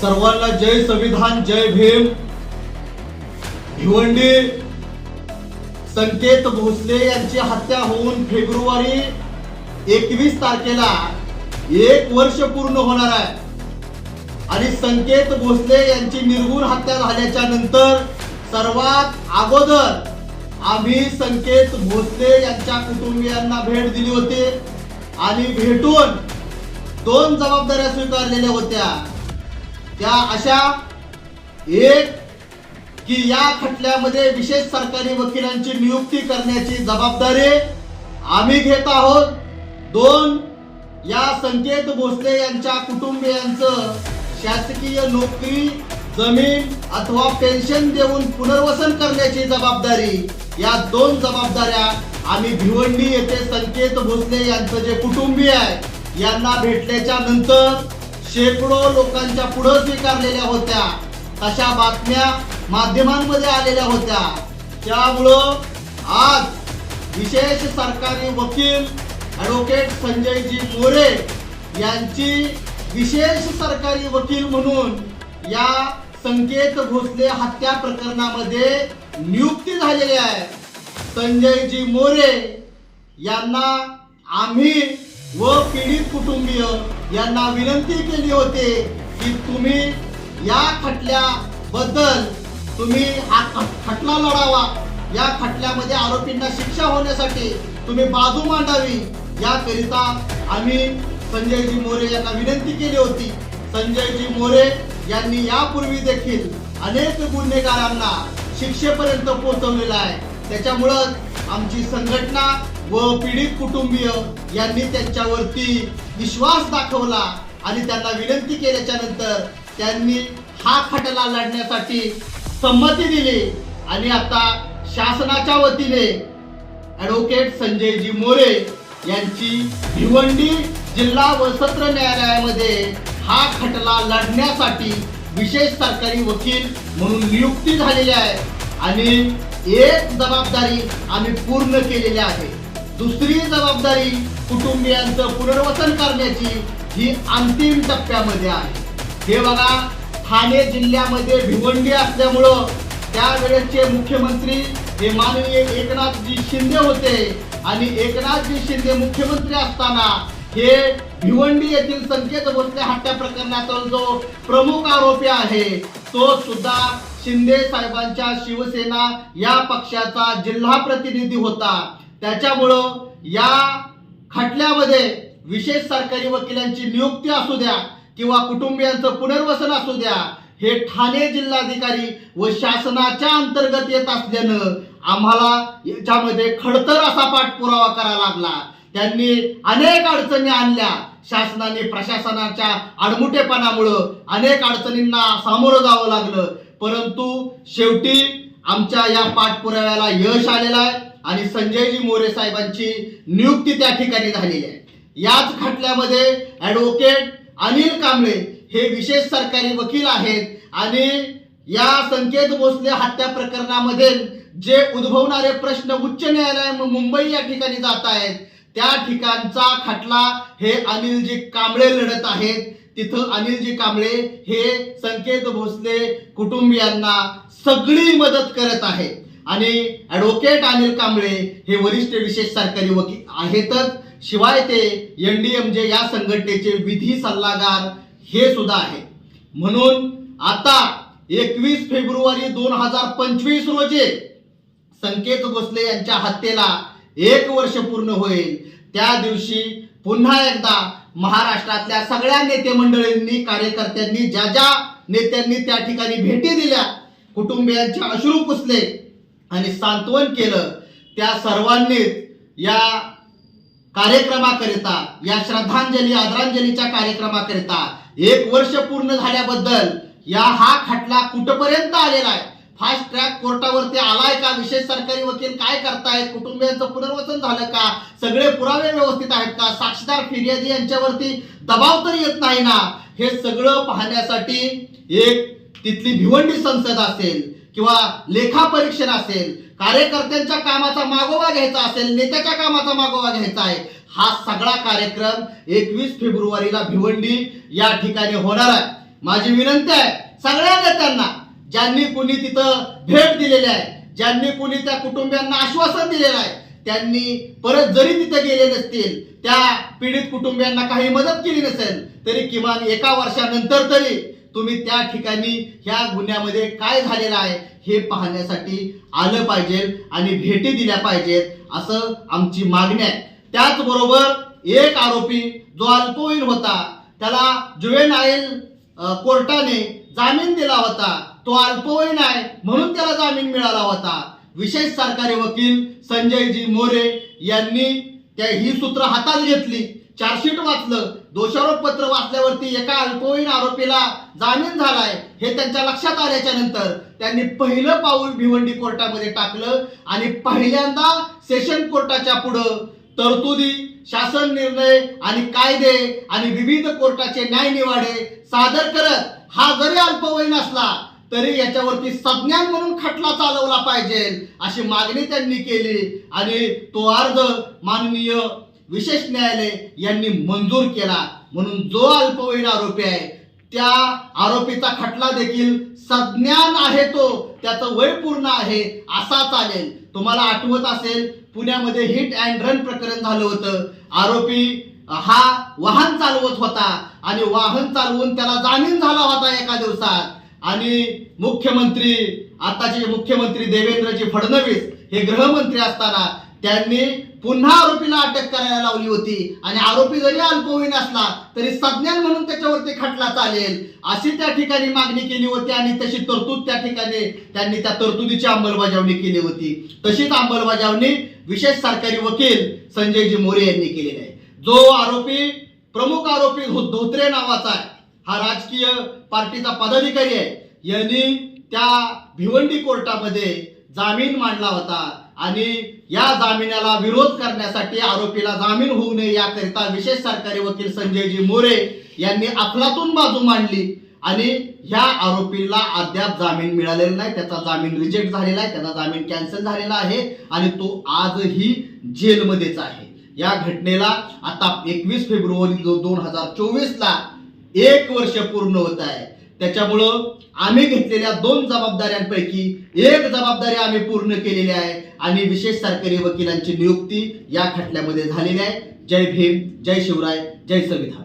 सर्वांना जय संविधान जय भीम. भिवंडी संकेत भोसले यांची हत्या होऊन फेब्रुवारी एकवीस तारखेला एक वर्ष पूर्ण होणार आहे. आणि संकेत भोसले यांची निर्गुण हत्या झाल्याच्यानंतर सर्वात अगोदर आम्ही संकेत भोसले यांच्या कुटुंबियांना भेट दिली होती आणि भेटून दोन जबाबदाऱ्या स्वीकारलेल्या होत्या. त्या अशा एक की या खटल्यामध्ये विशेष सरकारी वकिलांची नियुक्ती करण्याची जबाबदारी आम्ही घेत आहोत. दोन या संकेत भोसले यांच्या कुटुंबियांचं शासकीय नोकरी जमीन अथवा पेन्शन देऊन पुनर्वसन करण्याची जबाबदारी या दोन जबाबदाऱ्या आम्ही भिवंडी येथे संकेत भोसले यांचं जे कुटुंबीय आहे यांना भेटल्याच्या नंतर शेकडो लोकांच्या पुढे स्वीकारलेल्या होत्या. तशा बातम्या माध्यमांमध्ये आलेल्या होत्या. त्यामुळं आज विशेष सरकारी वकील ॲडव्होकेट संजयजी मोरे यांची विशेष सरकारी वकील म्हणून या संकेत भोसले हत्या प्रकरणामध्ये नियुक्ती झालेली आहे. संजयजी मोरे यांना आम्ही व पीडित कुटुंबीय यांना विनंती केली होती की तुम्ही या खटल्याबद्दल तुम्ही हा खटला लढावा. या खटल्यामध्ये आरोपींना शिक्षा होण्यासाठी तुम्ही बाजू मांडावी. याकरिता आम्ही संजयजी मोरे यांना विनंती केली होती. संजयजी मोरे यांनी यापूर्वी देखील अनेक गुन्हेगारांना शिक्षेपर्यंत पोहोचवलेला आहे. त्याच्यामुळं आमची संघटना व पीडित कुटुंबीय यांनी त्यांच्यावरती विश्वास दाखवला आणि त्यांना विनंती केल्याच्यानंतर त्यांनी हा खटला लढण्यासाठी संमती दिली. आणि आता शासनाच्या वतीने ॲडव्होकेट संजयजी मोरे यांची भिवंडी जिल्हा व सत्र न्यायालयामध्ये हा खटला लढण्यासाठी विशेष सरकारी वकील म्हणून नियुक्ती झालेली आहे. आणि एक जबाबदारी आम्ही पूर्ण केलेली आहे. दुसरी जबाबदारी कुटुंबियांचं पुनर्वसन करण्याची ही अंतिम टप्प्यामध्ये आहे. हे बघा ठाणे जिल्ह्यामध्ये भिवंडी असल्यामुळं त्यावेळेसचे मुख्यमंत्री हे माननीय एकनाथजी शिंदे होते आणि एकनाथजी शिंदे मुख्यमंत्री असताना हे भिवंडी येथील संकेत भोसले हत्या प्रकरणाचा जो प्रमुख आरोपी आहे तो सुद्धा शिंदे साहेबांच्या शिवसेना या पक्षाचा जिल्हा प्रतिनिधी होता. त्याच्यामुळं या खटल्यामध्ये विशेष सरकारी वकिलांची नियुक्ती असू द्या किंवा कुटुंबियांचं पुनर्वसन असू द्या हे ठाणे जिल्हाधिकारी व शासनाच्या अंतर्गत येत असल्यानं आम्हाला याच्यामध्ये खडतर असा पाठपुरावा करावा लागला. त्यांनी अनेक अडचणी आणल्या. शासनाने प्रशासनाच्या आडमुठेपणामुळं अनेक अडचणींना सामोरं जावं लागलं. परंतु शेवटी आमच्या या पाठपुराव्याला यश आलेलं आहे. आणि संजयजी मोरे साहेबांची नियुक्ती त्या ठिकाणी झालेली आहे. याच खटल्यामध्ये ॲडव्होकेट अनिल कांबळे हे विशेष सरकारी वकील आहेत आणि या संकेत भोसले हत्या प्रकरणामध्ये जे उद्भवणारे प्रश्न उच्च न्यायालय मुंबई या ठिकाणी जात आहेत त्या ठिकाणचा खटला हे अनिलजी कांबळे लढत आहेत. तिथं अनिलजी कांबळे हे संकेत भोसले कुटुंबियांना सगळी मदत करत आहेत. आणि ॲडव्होकेट अनिल कांबळे हे वरिष्ठ विशेष सरकारी वकील आहेतच. शिवाय ते एन डी एम जे या संघटनेचे विधी सल्लागार हे सुद्धा आहे म्हणून आता एकवीस फेब्रुवारी दोन हजार पंचवीस रोजी संकेत भोसले यांच्या हत्येला एक वर्ष पूर्ण होईल. त्या दिवशी पुन्हा एकदा महाराष्ट्रातल्या सगळ्या नेते मंडळींनी कार्यकर्त्यांनी ज्या ज्या नेत्यांनी त्या ठिकाणी भेटी दिल्या कुटुंबियांचे अश्रू पुसले आणि सांत्वन केलं त्या सर्वांनीच या कार्यक्रमाकरिता या श्रद्धांजली आदरांजलीच्या कार्यक्रमाकरिता एक वर्ष पूर्ण झाल्याबद्दल या हा खटला कुठपर्यंत आलेला आहे? फास्ट ट्रॅक कोर्टावरती आलाय का? विशेष सरकारी वकील काय करतायत? कुटुंबियांचं पुनर्वसन झालं का? सगळे पुरावे व्यवस्थित आहेत का? साक्षीदार फिर्यादी यांच्यावरती दबाव तर येत नाही ना? हे सगळं पाहण्यासाठी एक तिथली भिवंडी संसद असेल किंवा लेखा परीक्षण असेल कार्यकर्त्यांच्या कामाचा मागोवा घ्यायचा असेल नेत्याच्या कामाचा मागोवा घ्यायचा आहे हा सगळा कार्यक्रम एकवीस फेब्रुवारीला भिवंडी या ठिकाणी होणार आहे. माझी विनंती आहे सगळ्या नेत्यांना ज्यांनी कुणी तिथं भेट दिलेली आहे ज्यांनी कुणी त्या कुटुंबियांना आश्वासन दिलेलं आहे त्यांनी परत जरी तिथे गेले नसतील त्या पीडित कुटुंबियांना काही मदत केली नसेल तरी किमान एका वर्षानंतर तरी तुम्ही त्या ठिकाणी ह्या गुन्ह्यामध्ये काय झालेलं आहे हे पाहण्यासाठी आलं पाहिजे आणि भेटी दिल्या पाहिजेत असं आमची मागणी आहे. त्याचबरोबर एक आरोपी जो अल्पवयीन होता त्याला जुवेनाईल कोर्टाने जामीन दिला होता. तो अल्पवयीन आहे म्हणून त्याला जामीन मिळाला होता. विशेष सरकारी वकील संजयजी मोरे यांनी त्या ही सूत्र हातात घेतली. चार्जशीट वाचलं दोषारोप पत्र वाचल्यावरती एका अल्पवयीन आरोपीला जामीन झालाय हे त्यांच्या लक्षात आल्याच्यानंतर त्यांनी पहिलं पाऊल भिवंडी कोर्टामध्ये टाकलं आणि पहिल्यांदा सेशन कोर्टाच्या पुढं तरतुदी शासन निर्णय आणि कायदे आणि विविध कोर्टाचे न्याय निवाडे सादर करत हा जरी अल्पवयीन असला तरी याच्यावरती संज्ञान म्हणून खटला चालवला पाहिजे अशी मागणी त्यांनी केली आणि तो अर्ज माननीय विशेष न्यायालय यांनी मंजूर केला. म्हणून जो अल्पवयीन आरोपी आहे त्या आरोपीचा खटला देखील संज्ञान आहे तो. त्याचं वय पूर्ण आहे असा चालेल. तुम्हाला आठवत असेल पुण्यामध्ये हिट अँड रन प्रकरण झालं होतं. आरोपी हा वाहन चालवत होता आणि वाहन चालवून त्याला जामीन झाला होता एका दिवसात. आणि मुख्यमंत्री आताचे मुख्यमंत्री देवेंद्रजी फडणवीस हे गृहमंत्री असताना त्यांनी पुन्हा आरोपीला अटक करायला लावली होती. आणि आरोपी जरी अल्पवयीन असला तरी संज्ञान म्हणून त्याच्यावरती खटला चालेल. अशी त्या ठिकाणी मागणी केली होती आणि तशी तरतूद त्या ठिकाणी त्यांनी त्या तरतुदीची अंमलबजावणी केली होती. तशीच अंमलबजावणी विशेष सरकारी वकील संजयजी मोरे यांनी केलेली आहे. जो आरोपी प्रमुख आरोपी धोत्रे नावाचा आहे हा राजकीय पार्टीचा पदाधिकारी आहे. यांनी त्या भिवंडी कोर्टामध्ये जामीन मांडला होता. आणि या जामिनाला विरोध करण्यासाठी आरोपीला जामीन होऊ नये याकरिता विशेष सरकारी वकील संजयजी मोरे यांनी अफलातून बाजू मांडली. आणि ह्या आरोपीला अद्याप जामीन मिळालेला नाही. त्याचा जामीन रिजेक्ट झालेला आहे. त्याचा जामीन कॅन्सल झालेला आहे. आणि तो आजही जेलमध्येच आहे. या घटनेला आता एकवीस फेब्रुवारी दोन हजार चोवीसला एक वर्ष पूर्ण होत आहे. त्याच्यामुळं आम्ही घेतलेल्या दोन जबाबदाऱ्यांपैकी एक जबाबदारी आम्ही पूर्ण केलेली आहे आणि विशेष सरकारी वकिलांची नियुक्ती या खटल्यामध्ये झालेली आहे. जय भीम जय शिवराय जय संविधान.